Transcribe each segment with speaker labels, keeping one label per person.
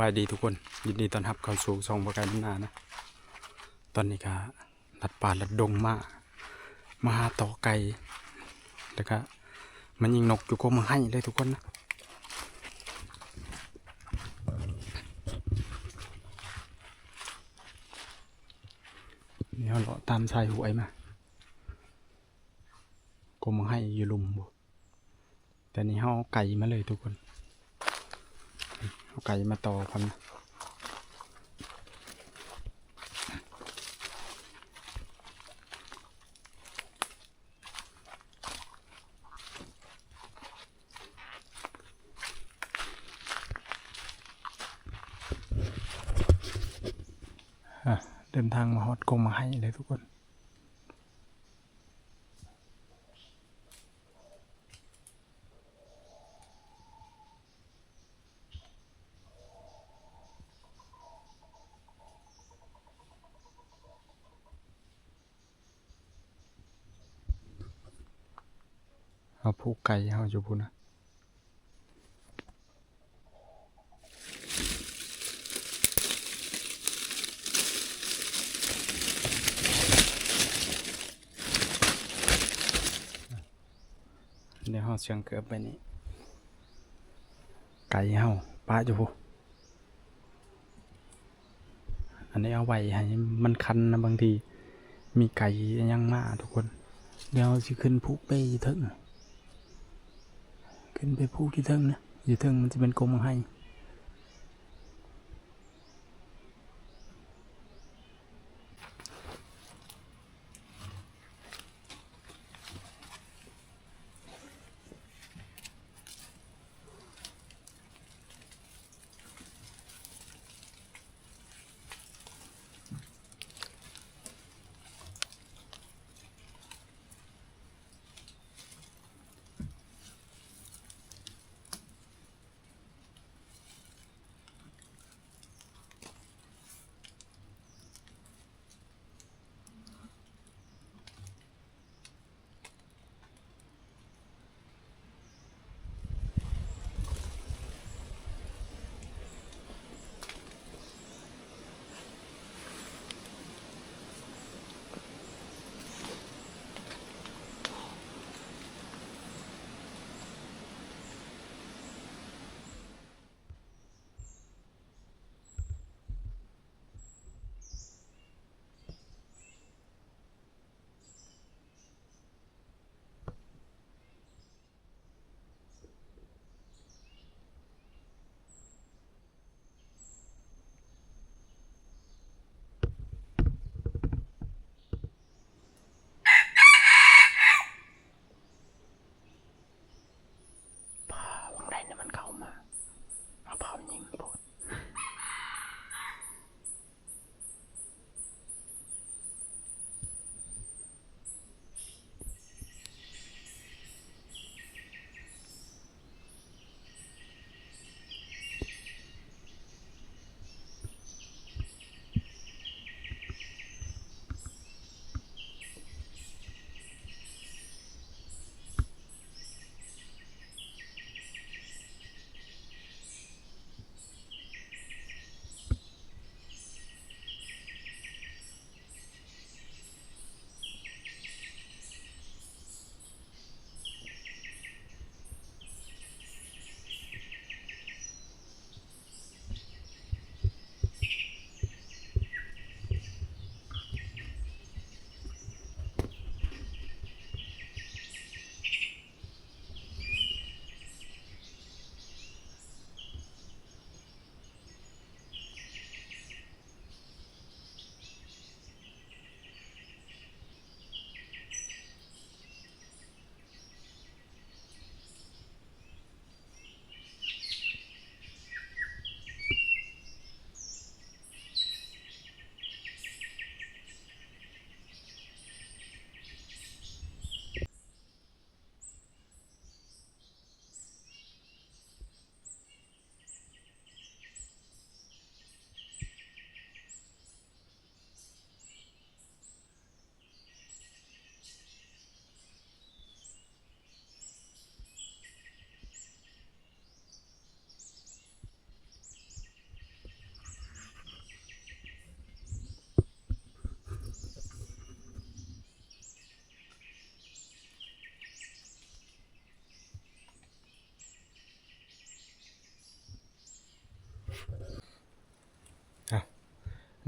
Speaker 1: บายดีทุกคน ยินดีต้อนรับเข้าสู่ช่องประกายบรรณานะ ตอนนี้ก็ลัดป่าลัดดงมามาหาต่อไก่แล้วก็มันยิงนกอยู่ก็มาให้เลยทุกคนนะนี่เขาเลาะตามชายหวยมาก็มาให้อยู่ลุมบ่แต่นี่เขาเอาไก่มาเลยทุกคน ไก่มาต่อกันนะอะเดินทางมาฮอดกงมาให้เลยทุกคน เอา ผูกไก่เอาอยู่พูนนะเดี๋ยวเอาเสียงเกือบไปนี่ไก่เฮาปลาอยู่พูอันนี้เอาไว้ให้มันคันนะบางที มีไก่ยังมาทุกคน เดี๋ยวจะขึ้นภูไปอีเถิง ขึ้นไปภูที่เถิงนะอยู่เถิงมันจะเป็นกรมให้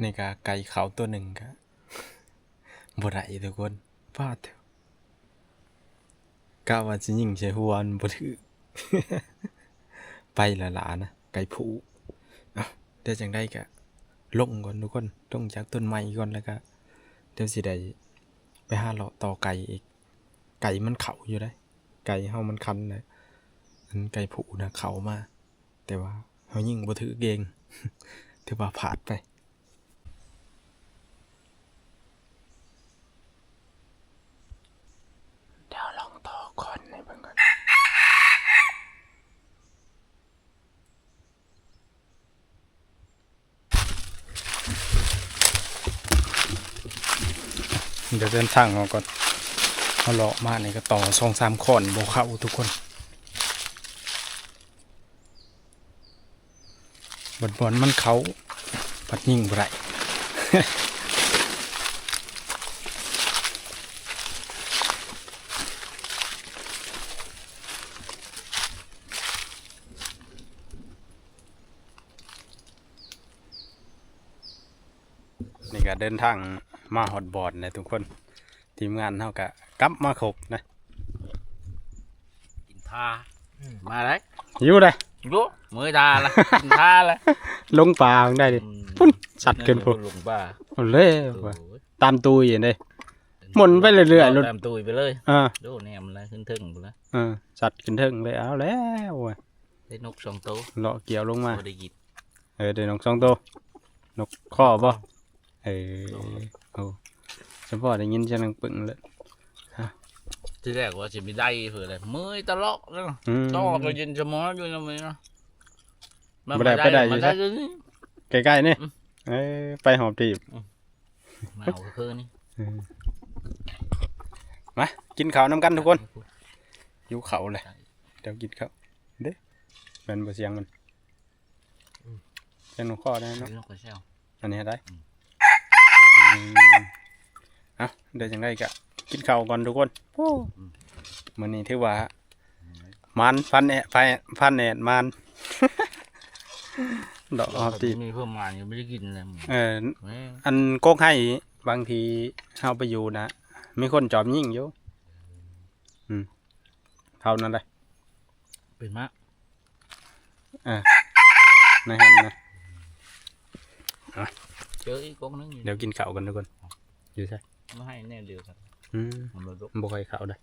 Speaker 1: นี่ก็ไก่เขาตัวหนึ่งก็บ่ได้ทุกคนพลาดเถอะกะว่าสิยิงใส่หัวมันบ่ถือไปละหลานะ ไก่ผูเอ้เดี๋ยวจังได้ก็ลงก่อนทุกคนลงจากต้นไม้ก่อนแล้วก็เดี๋ยวสิได้ไปหาเลาะต่อไก่อีก ไก่มันเข่าอยู่ได้ ไก่เฮามันคันเลยอันไก่ผูนะเขามา แต่ว่าเฮายิงบ่ถือเกงถือว่าผาดไป เดี๋ยวลองต่อก่อนให้เบิ่งก่อน เดี๋ยวเดินทางออกก่อนเอาเลาะมานี่ก็ต่อสองสามขอนโบเข้าทุกคนบนบอนมันเขาปัดยิ่งไรนี่ก็เดินทาง มาฮอดบอร์ดนะทุกคน ทีมงานเท่ากับกลับมาครบนะ
Speaker 2: กินทามา đấy
Speaker 1: อยู่เลย
Speaker 2: vô mới ra là กินทาละ
Speaker 1: ลงป่าของได้ดิพุ่นสัตว์เกินพุ่น
Speaker 2: ลงป่า
Speaker 1: เอาเลยว่ะตามตุยอย่างนี้หมุนไปเรื่อยๆรถ
Speaker 2: ตามตุยไปเลย
Speaker 1: อ่า
Speaker 2: ดูแนมเลยขึ้นถึงไปแล้ว
Speaker 1: อ่าสัตว์ขึ้นเทิงเลยเอาแล้วว่ะ
Speaker 2: ได้นกสองตัว
Speaker 1: เลาะเกี่ยวลงมา
Speaker 2: บ่ได้กิน
Speaker 1: เออเดี๋ยวนกสองตัวนกข้อป่ะเออ โอ้เฉพาะได้ยินจะนังปึ่งเลย
Speaker 2: ที่แรกว่าจะไปได้เผื่ออะไรเมื่อยตลอดแล้ว
Speaker 1: อืม
Speaker 2: ต้องก็ยินจะมออยู่นะมึงเนาะ
Speaker 1: บ่ได้ไปได้อยู่
Speaker 2: มา
Speaker 1: ใช่
Speaker 2: ได้อยู่นี่
Speaker 1: ใกล้ๆนี่
Speaker 2: อืม
Speaker 1: เอ้ยไปหอบตีบ
Speaker 2: มาเอาก็คือนี่
Speaker 1: มากินข้าวน้ำกันทุกคนอยู่เขาเลยเดี๋ยวกินข้าวเด้แมันบ่เสียงมันเสียงนกข้อได้เนาะ
Speaker 2: นกกระเช้า
Speaker 1: อันนี้ได้
Speaker 2: อืม
Speaker 1: อืมเอ้าเดี๋ยวจังได้กะกินข้าวก่อนทุกคนโอ้มื้อนี้ถือว่ามันฟันแอะไฟฟันแอดมันดอกออบตี
Speaker 2: มีเพิ่มมายังไม่ได้กินเลยมึง
Speaker 1: เออ
Speaker 2: แม่ง
Speaker 1: อันโกกให้บางทีเฮาไปอยู่นะมีคนจอบยิงอยู่อืมเท่านั้นเลย
Speaker 2: เป็นมาก
Speaker 1: ในหันนะ
Speaker 2: เจออีกกองนึงอยู่
Speaker 1: เดี๋ยวกินข้าวกันทุกคนอยู่ใช่
Speaker 2: มาให้แน่เดียวกัน
Speaker 1: อืม
Speaker 2: มันบ่ลุก
Speaker 1: บ่ค่อยเข้าได้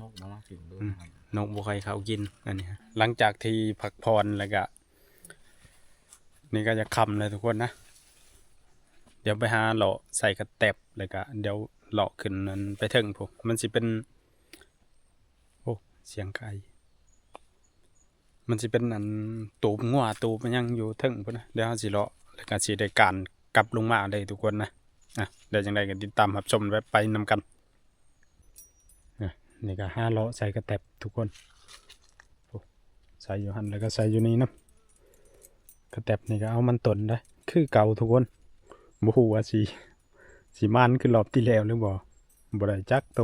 Speaker 2: นกมามากินด้วย
Speaker 1: อืมนกบ่ค่อยเข้ากินอันนี้ฮะหลังจากที่พักผ่อนแล้วก็นี่ก็จะคำเลยทุกคนนะ เดี๋ยวไปหาเลาะใส่กระแตบแล้วก็เดี๋ยวเลาะขึ้นนั้นไปเทิงผมมันสิเป็น โอ้เสียงไก่มันสิเป็นอันตูบงัวตูบมันยังอยู่เทิงพุ่นนะเดี๋ยวเราสิเลาะแล้วก็สิได้การ กลับลงมาได้ทุกคนนะอะเดี๋ยวจังไดก็ติดตามรับชมไว้ไปนำกันอะนี่ก็ห้าเลาะใส่กระแตบทุกคนใส่อยู่หันแล้วก็ใส่อยู่นี่นะกระแตบนี่ก็เอามันตนได้คือเก่าทุกคนบ่ฮู้ว่าสิสิมานคือรอบที่แล้วหรือบ่บ่ได้จักโต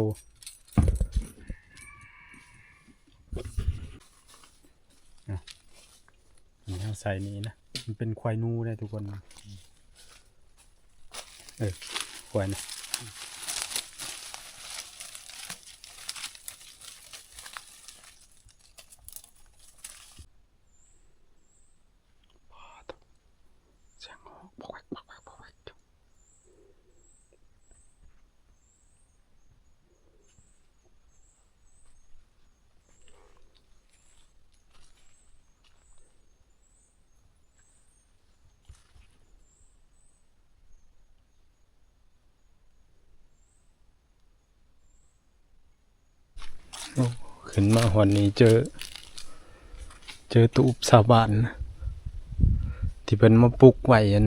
Speaker 1: นี่เอาใส่นี้นะมันเป็นควายนูได้ทุกคน เออควายนะเสียงออกปอกแวกปอกแวกปอกแวก ขึ้นมาหอนนี้เจอ เจอตูบสาบานนะที่เป็นมาปลุกไว้อัน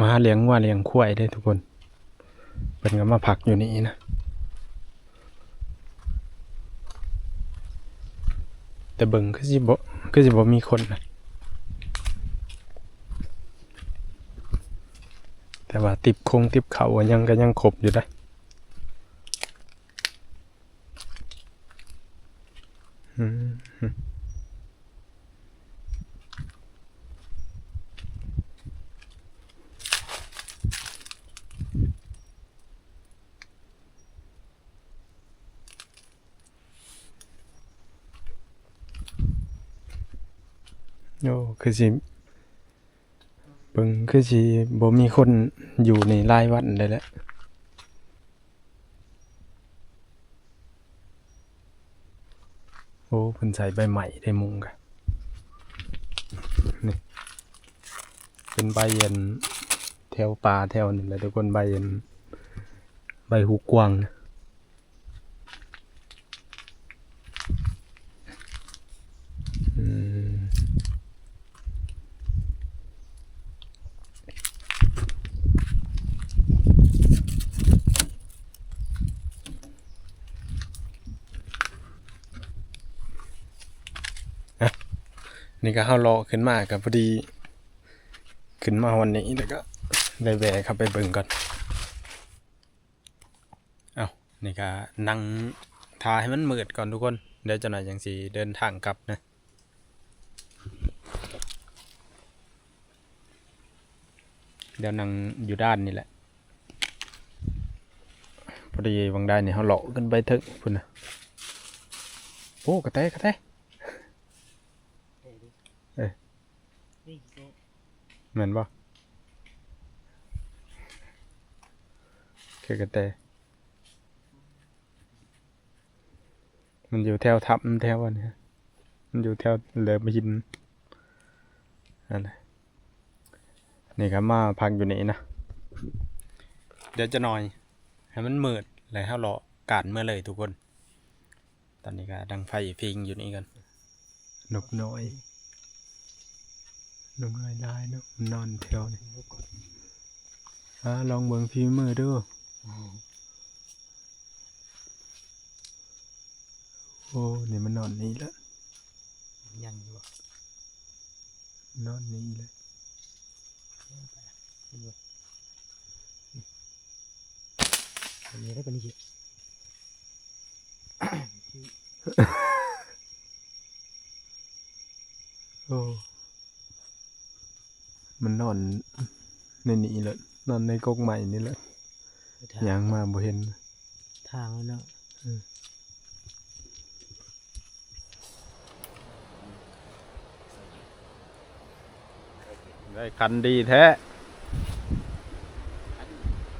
Speaker 1: มาเลี้ยงว่าเลี้ยงควายได้ทุกคนเป็นก็มาพักอยู่นี่นะแต่เบิ่งคือสิบ่คือสิบ่มีคนนะแต่ว่าติบคงติบเขาอะยังก็ยังครบอยู่ได้ โอ้คือสิเบิ่งคือสิบ่มีคนอยู่ในรายวันได้แล้ว โอ้เพิ่นใส่ใบใหม่ได้มุงกะนี่เป็นใบเย็นแถวป่าแถวนี่แหละทุกคนใบเย็นใบหูกวางนะ นี่ก็เข้ารอขึ้นมากับพอดี ขึ้นมาวันนี้แล้วก็ได้แวะเข้าไปเบิ่งก่อนเอานี่ก็นั่งทาให้มันมืดก่อนทุกคนเดี๋ยวจะหน่อยจังสีเดินทางกลับนะเดี๋ยวนั่งอยู่ด้านนี่แหละพอดีวังได้นี่เขาเลาะขึ้นไปถึงพุ่นนะโอ้กระแตกระแต เหมือนบ่คือกระแตมันอยู่แถวทับแถวอันนี้มันอยู่แถวเหลือมาหินนั่นนี่ครับมาพักอยู่นี่นะ เดี๋ยวจะนอยให้มันมืดแล้วให้เราการเมื่อเลยทุกคน ตอนนี้ก็ดังไฟพิงอยู่นี่กันนกน้อย นกน้อยได้นกนอนแถวนี่อ่าลองเบิ่งฝีมือดูโอ้นี่มันนอนนี่แล้ว
Speaker 2: ยังอยู่บ่
Speaker 1: นอนนี่เลย
Speaker 2: อันนี้ได้ปะนี่
Speaker 1: โอ้ มันนอนในนี่แหละนอนในกกใหม่นี่แหละยางมาบ่เห็น
Speaker 2: ทางแล้วเนาะ
Speaker 1: ได้คันดีแท้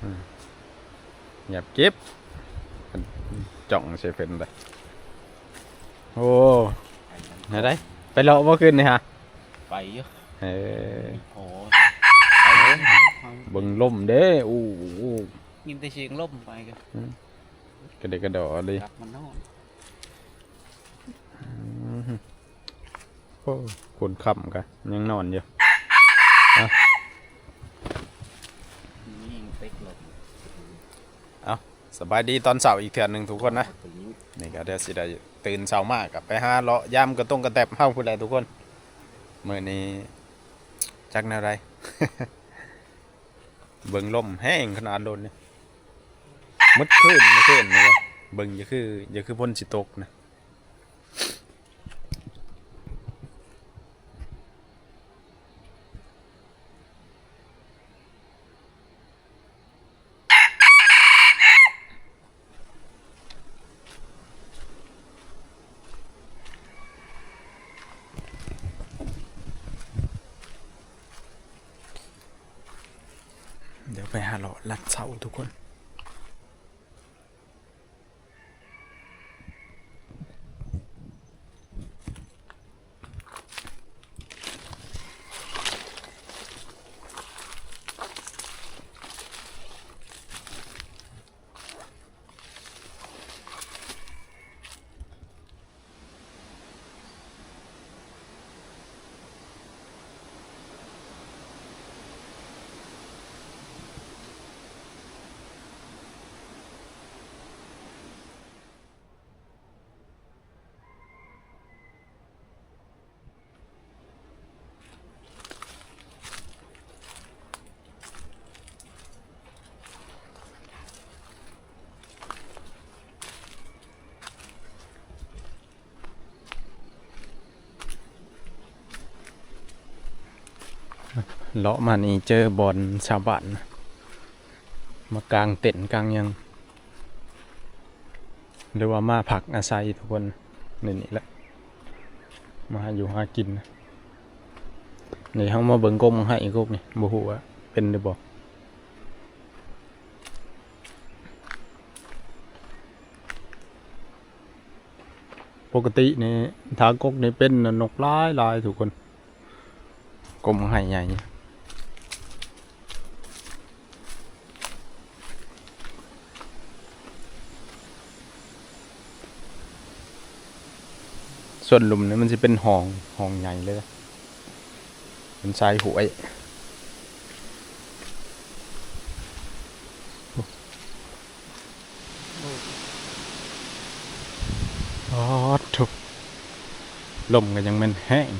Speaker 1: อืมเงียบกิ๊บจ่องเซเฟนเลยโอ้ไหนได้ ไปเลาะบ่ขึ้นนี่ฮะ
Speaker 2: ไปเยอะ
Speaker 1: เออ
Speaker 2: โอ้
Speaker 1: เบิ่งล่มเด้อู้อู้
Speaker 2: ยินแต่เสียงล่มไปกัน
Speaker 1: กระเดกกระดอเลย
Speaker 2: กลับมันนอน
Speaker 1: โอ้คนค่ำกันยังนอนอยู่
Speaker 2: ยิงเต็กลม
Speaker 1: สบายดีตอนเสาร์อีกเทื่อหนึ่งทุกคนนะนี่ก็เดี๋ยวสิได้ตื่นเช้ามากกับไปหาเลาะย่ำกระต้งกระแตบเฮาผู้ใดทุกคนมื้อนี้จักแนวใด เบิ่งลมแห้งขนาดโดนนี่มืดขึ้นไม่ขึ้นนี่วะเบิ่งอย่าคือจะคือพ่นสิตกนะ เลาะมานี่เจอบอลชาวบ้านมากลางเต็นท์กลางยัง หรือว่ามาผักอาศัยทุกคนนี่นี่แหละมาอยู่หากินนี่เฮามาเบิ่งกบให้กบนี่บ่ฮู้ว่าเป็นหรือบ่ปกตินี่ถ้ากกนี่เป็นนกหลายหลายทุกคนกบให้ใหญ่ ส่วนหลุมนี่มันจะเป็นห้องห้องใหญ่เลยเป็นทรายหวยอ๋อถูกลมก็ยังมันแห้ง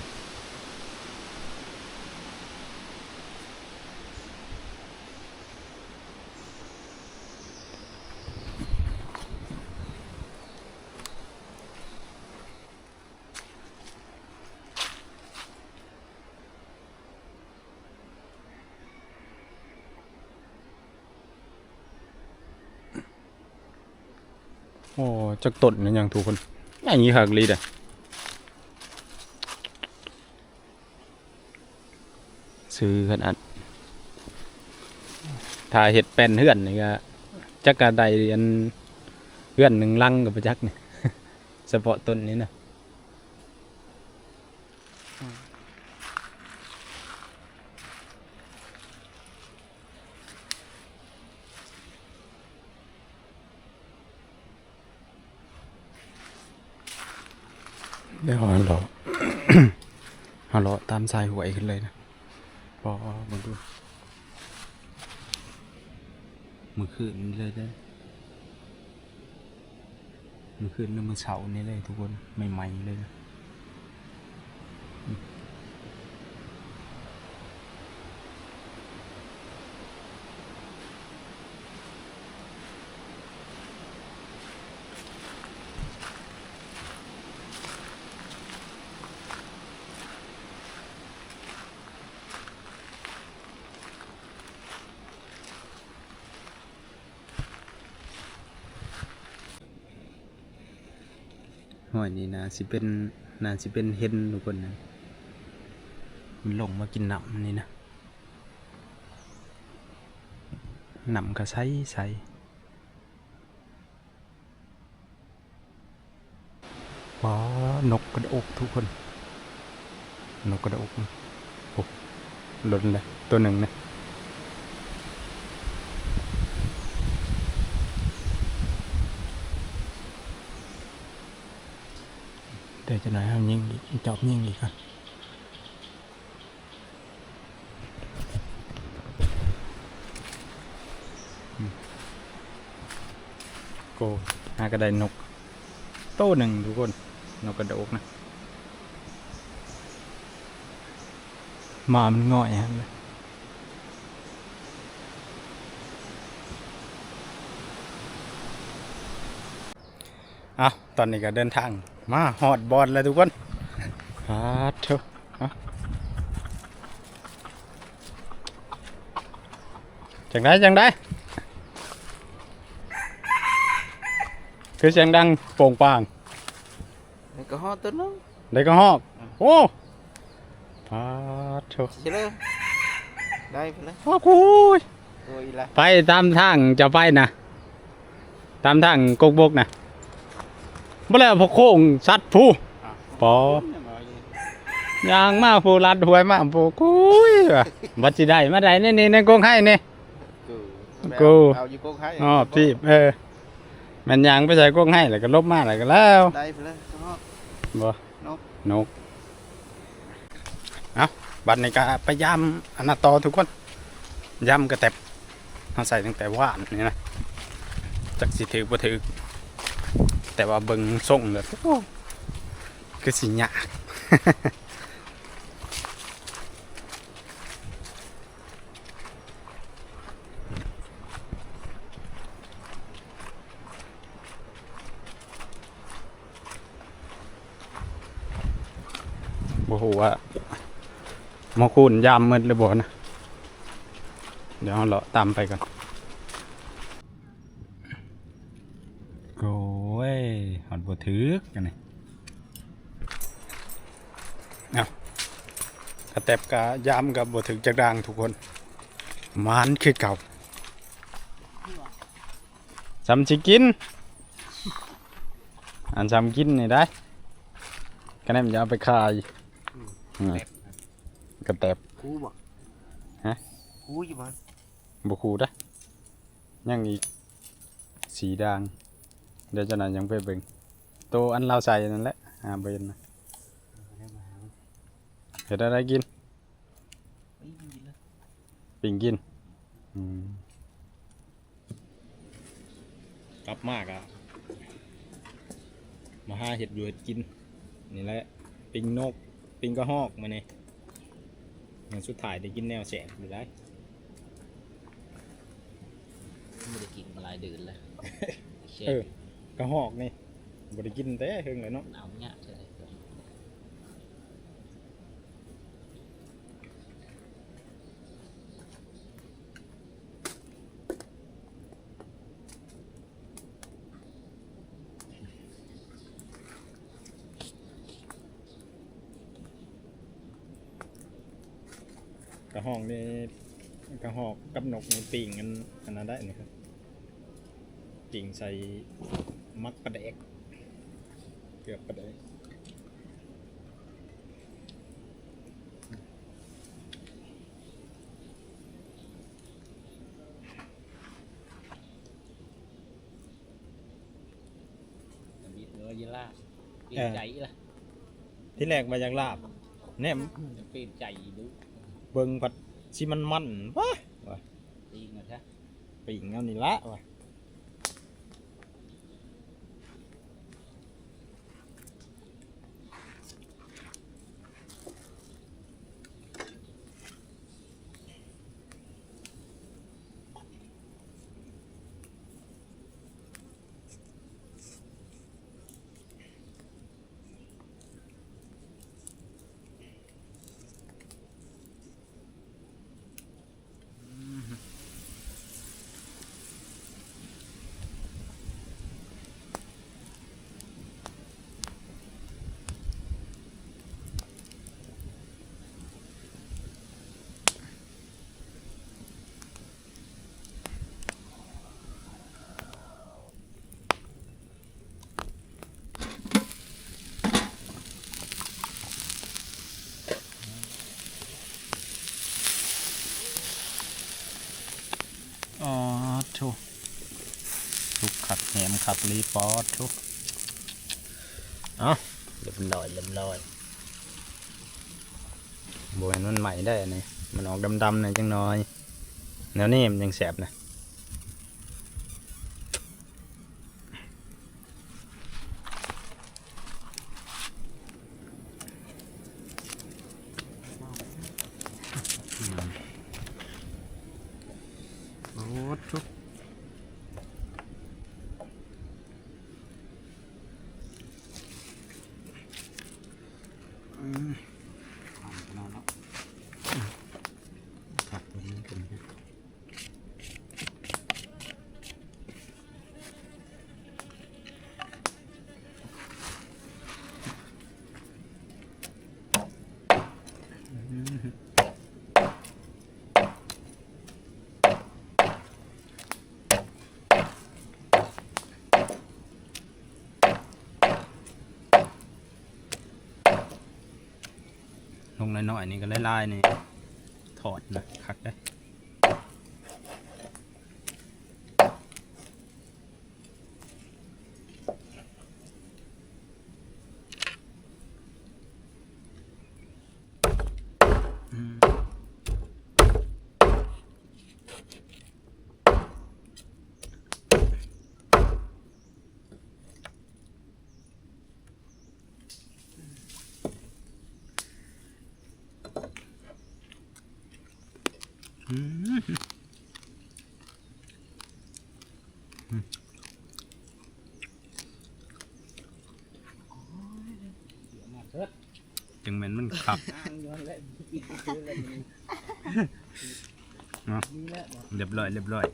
Speaker 1: โอ้ จักต้นนี่ยังถูกคนอย่างนี้หักลีเด้อซื้อขนาดถ้าเห็ดแป้นเฮือนนี่ก็จักกระไดอันเฮือนหนึ่งลังกับประจักเนี่ยเฉพาะต้นนี้นะ ไดี๋ยวเราเราเอาเราตามสายหวยขึ้นเลยนะพอมาดูมือคืนนี้เลยได้อมือคืนแล้วมือเสานี้เลยทุกคนใหม่ๆเลยนะ หอยนี่นะสิเป็นน่าสิเป็นเห็นทุกคนนะมันลงมากินหนำนี่นะหนำก็ใสใสว้านกกระโดกทุกคน นกกระโดกนะโอ้หล่นเลยตัวหนึ่งนะ เดี๋ยวจะหน่อยให้ยิงอีกจอบยิงอีกครับอืมโกหากระไดนกโต้หนึ่งทุกคนนกกระโดกนะหมามันง่อยฮะเลยเอาตอนนี้ก็เดินทาง มาหอดบอลเลยทุกคนฮาเถอะเอาจังได้จังได้ คือเสียงดังโป่งปาง
Speaker 2: นี่ก็ฮอดตัวนึง
Speaker 1: ได้ก็ฮอกโอ้ฮาเถอะ
Speaker 2: ใช่เลยได้ไปเลย
Speaker 1: ฮอกคุย
Speaker 2: โอ้ยละ
Speaker 1: ไปตามทางจะไปนะ ตามทางกกบกนะ เมื่อไรพอโค้งสัตว์ผู้ปอยางมาผู้รัดหวยมาผู้คุยว่ะบัดสิได้มาได้นี่นี่ในกงให้นี่ กู
Speaker 2: เอาอยู่กงให้
Speaker 1: อ๋อพี่เออมันยางไปใส่กงให้แล้วก็ลบมาแล้วก็แล้ว
Speaker 2: ได้ไปเลยก็ฮอด
Speaker 1: บ่
Speaker 2: นก
Speaker 1: นกเอาบัดนี้ก็ไปย่ำอันนาตอทุกคนย่ำกระแตบเอาใส่ตั้งแต่ว่านนี่นะจักสิถือบ่ถือ แต่ว่าเบิ่งส่งเลยโอ้คือสิยากบ่ฮู้ว่ามอคูนยามมืดหรือบ่นะ เดี๋ยวเราตามไปก่อน โอ้ยหอดบ่ถึกกันนี่เอากระระแตบกะยามกับบถึงจักด่างทุกคนหมานคือเก่าจำสิกิน อันจำกินนี่ได้คะแนนมันจะเอาไปขายอืมกระแตบ
Speaker 3: คูบ่
Speaker 1: ฮะ
Speaker 3: คูอยู่บ่
Speaker 1: บุคูได้อยังอีกสีด่าง เดี๋ยวเจะนั้นยังไปเบิ่งตัวอันเราใส่นั่นแหละหาเบิ่งนะเห็ดอะไรกินปิ่งกินอืมกลับมากอะมาหาเห็ดอยู่เห็ดกิน นี่แหละ ปิ่งนก ปิ่งกระหอกมาเนี่ยมันสุดท้ายได้กินแนวแสงอยู่ได้
Speaker 2: ไม่ได้กินมาหลายเดือนแล้วเช
Speaker 1: เออ กระหอกนี่บ่ได้กินแต่เฮิงเลยเนาะ
Speaker 2: หนาวเนี่ย
Speaker 1: กระหอกนี่กระหอกกับนกนี่ปิ่งกันอันนั้นได้นี่ครับปิ่งใส่ มักปลาแดกเกือบปลาแดก
Speaker 2: มีเนื้อยีราฟปีนใจละ
Speaker 1: ที่แรกมาจากลาบแหนม
Speaker 2: ปีนใจดู
Speaker 1: เบิ่งผัดชิมันมันวะวะ
Speaker 2: ปีนนะฮะ
Speaker 1: ปิ่งเอานี่ละวะ อ๋อโถทุก ขัดแหมขัดรีปอดโถเอ้า
Speaker 2: เรียบร้อยเรียบร้อย
Speaker 1: บวยมันใหม่ได้อันนี่มันออกดำๆหน่อยจังน้อยแนวนี้มันยังแสบนะโอ้โถขัดตรงนี้กันนะลง น้อยนี่ก็ไล่ๆนี่ถอดนะคักได้อ อืม จึงเหม็นมันขับ
Speaker 2: อ้างย้อนแล้วปีนไปเลย
Speaker 1: เนาะ
Speaker 2: นี่แหละ
Speaker 1: เรียบร้อยเรียบร้อย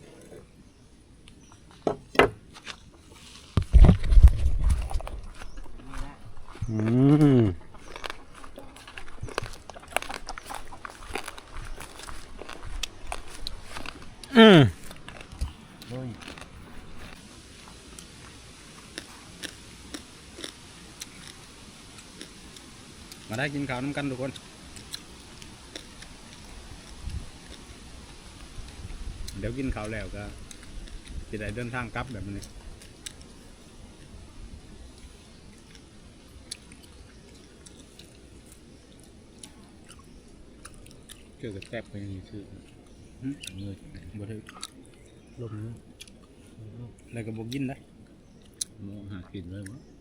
Speaker 1: ได้กินข้าวน้ำกันทุกคนเดี๋ยวกินข้าวแล้วก็จะได้เดินทางกลับแบบนี้
Speaker 2: เกี่ยวกับแซ่บไปอย่างนี้คือ
Speaker 1: หึ
Speaker 2: เมื่อย
Speaker 1: บ่ได้
Speaker 2: ลมนี้
Speaker 1: แล้วก็บ่กินได้
Speaker 2: มองหากินเลยวะ